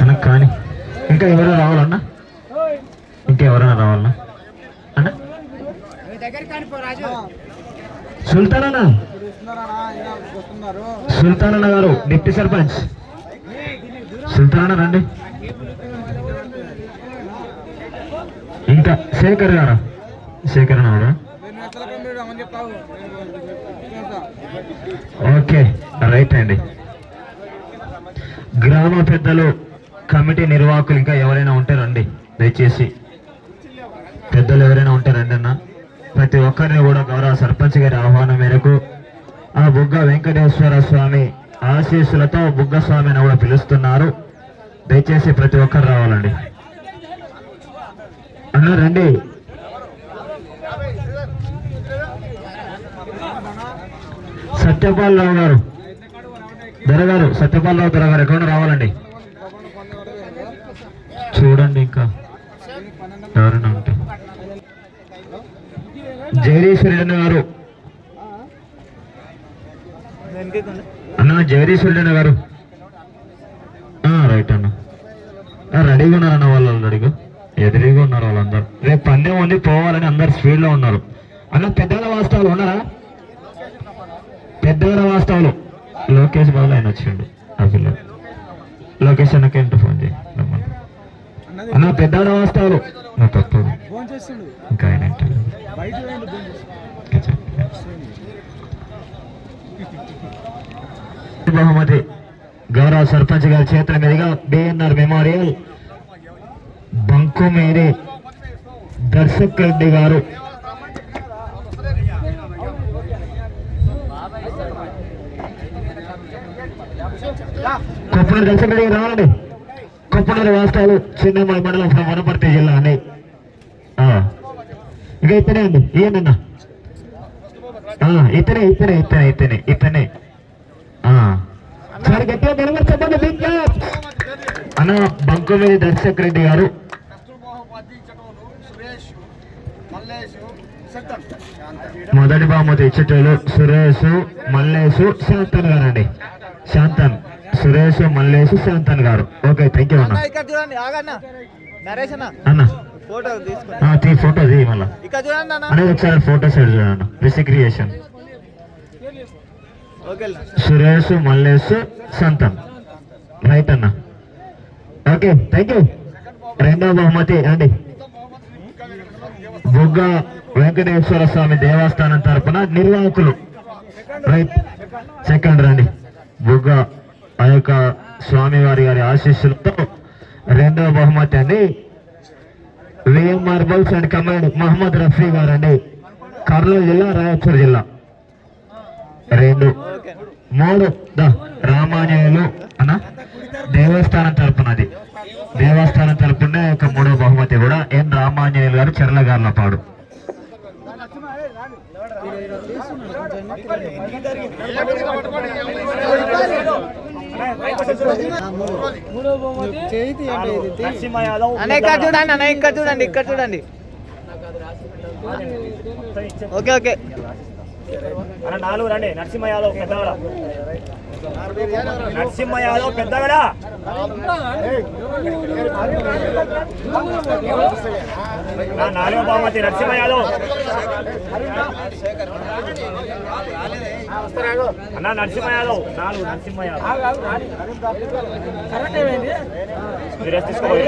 అన్న కానీ ఇంకా ఎవరైనా రావాలన్నా? ఇంకా ఎవరైనా రావాలన్నా? అన్న? సుల్తానన్నా? సుల్తానన్న గారు డిప్యూటీ సర్పంచ్. సుల్తానన్న రండి. ఇంకా శేఖర్ గారా? శేఖర్ అన్న ఓకే రైట్ అండి. గ్రామ పెద్దలు కమిటీ నిర్వాహకులు ఇంకా ఎవరైనా ఉంటే రండి దయచేసి. పెద్దలు ఎవరైనా ఉంటే రండి అన్న. ప్రతి ఒక్కరిని కూడా గౌరవ సర్పంచ్ గారి ఆహ్వానం మేరకు ఆ బుగ్గ వెంకటేశ్వర స్వామి ఆశీస్సులతో బుగ్గ స్వామిని కూడా పిలుస్తున్నారు. దయచేసి ప్రతి ఒక్కరు రావాలండి. అన్న రండి. సత్యపాల్ రావు గారు. దొరగారు సత్యపాల్ రావు దొరగారు ఎక్కడ రావాలండి. చూడండి ఇంకా. ఎవరైనా ఉంటే. జగదీశ్వరుడు గారు. అన్న జగదీశ్వరుడు గారు. ఆ, రైట్ అన్న. రెడీగా ఉన్నారన్న వాళ్ళు రెడీగా ఎదురుగా ఉన్నారు వాళ్ళందరూ. రేపు పందెం ఉంది పోవాలని అందరు స్పీడ్లో ఉన్నారు. అన్న పెద్దల వాస్తవాలు ఉన్నారా? పెద్దల వాస్తవాలు లోకేష్ బాబు ఆయన వచ్చిండు. ఆ పిల్లలు లోకేష్ అన్నకి ఎంత ఫోన్ చేయి. అన్న పెద్దల వాస్తవాలు నా తప్పు. ఇంకా ఆయన ఏంటి? బహుమతి గౌరవ సర్పంచ్ గారి చేతుల మీదుగా బిఎన్ఆర్ మెమోరియల్ బంకుమేరి దర్శక్ రెడ్డి గారు కొప్పనూరు దర్శక్ రావాలండి కొప్పనూరు వాస్తవాలు చిన్నమ్మాయి మండలం from వనపర్తి జిల్లా అని ఆ. ఇతనే అండి. ఈయనన్నా ఆ, ఇతనే ఇతనే ఇతనే ఇతనే ఇతనే ఆ. గట్టిగా నిలబడి అన్న బంకుమేరి దర్శక్ రెడ్డి గారు. మొదటి బహుమతి ఇచ్చేటోళ్ళు సురేష్ మల్లేష్ శాంతన్ గారు అండి శాంతన్ సురేష్ మల్లేష్ శాంతన్ గారు. ఓకే థ్యాంక్ యూ అన్న. ఇక్కడ చూడండి ఆగన్న. నరేష్ అన్న అన్న. ఫోటో తీసుకోండి ఫోటో తీ మళ్ళా. ఇక్కడ చూడండి అన్న. అనేది ఒకసారి ఫోటో సైడ్ రిసిక్రియేషన్ ఓకే సురేష్ మల్లేష్ సంతన్ రైట్ అన్న. ఓకే థ్యాంక్ యూ రెండవ బహుమతి అండి. బుగ్గ వెంకటేశ్వర స్వామి దేవస్థానం తరపున నిర్వాహకులు. రైట్. సెకండ్ రండి. బుగ్గ ఆ యొక్క స్వామివారి గారి ఆశీస్సులతో రెండవ బహుమతి అండి. VM bulls and command Mohammed Rafi గారు అండి కర్నూలు జిల్లా రాయచూరు జిల్లా. రెండు మూడు ద రామాంజనేయులు అన్న దేవస్థానం తరపునది. దేవస్థానం తరపున యొక్క మూడో బహుమతి కూడా ఎన్ రామాంజనేయులు గారు చెర్లగార్లపాడు అన్న ఇక్కడ చూడండి అన్న ఇక్కడ చూడండి ఇక్కడ చూడండి ఓకే ఓకే. అన్న నాలుగు రండి. నరసింహ యాదవ్ పెద్దవాడ? నరసింహ యాదవ్ పెద్దవాడ? నా నాలుగో బహుమతి నరసింహ యాదవ్. అన్న నరసింహ యాదవ్ నాలుగు నరసింహ యాదవ్ మీరు తీసుకోవాలి.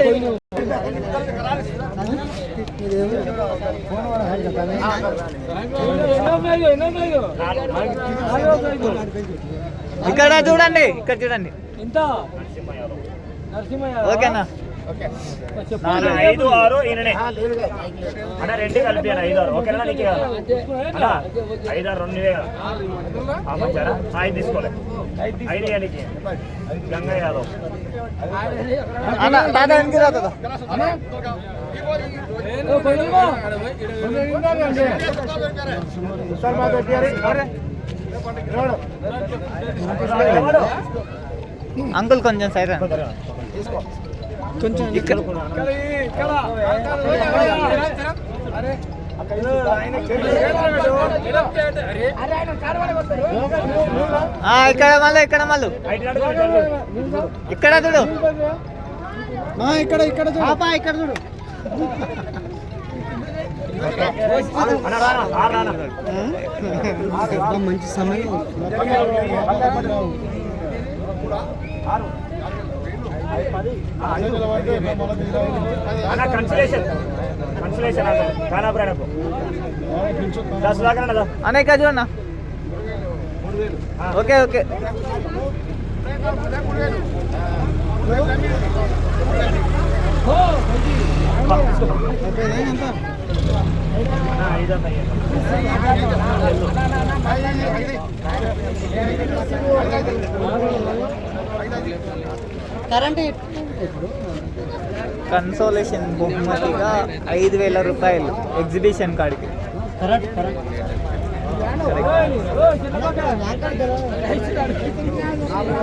ఇక్కడ చూడండి ఇక్కడ చూడండి. ఓకేనా? అన్న ఐదు ఆరు ఈయననే. అన్న రెండు కలిపి అన్న ఐదు ఆరు. ఓకేనా నీకే? కదా అన్న ఐదు ఆరు రెండు? ఆ, ఐదు తీసుకోలే. ఐదు ఇవ్వడానికి గంగా యాదవ్. అన్న. అంకుల్ కొంచెం సైడ్ రండి. కొంచెం ఇక్కడ. ఇక్కడ మళ్ళీ ఇక్కడ మళ్ళీ. ఇక్కడ చూడు. ఇక్కడ ఇక్కడ ఇక్కడ చూడు. ఆరు రానా మంచి సమయం. అనేక చూడన్నా ఓకే ఓకే. ఐదు కన్సోలేషన్ బహుమతిగా ఐదు వేల రూపాయలు ఎగ్జిబిషన్ కాడికి అన్నా. అవునా?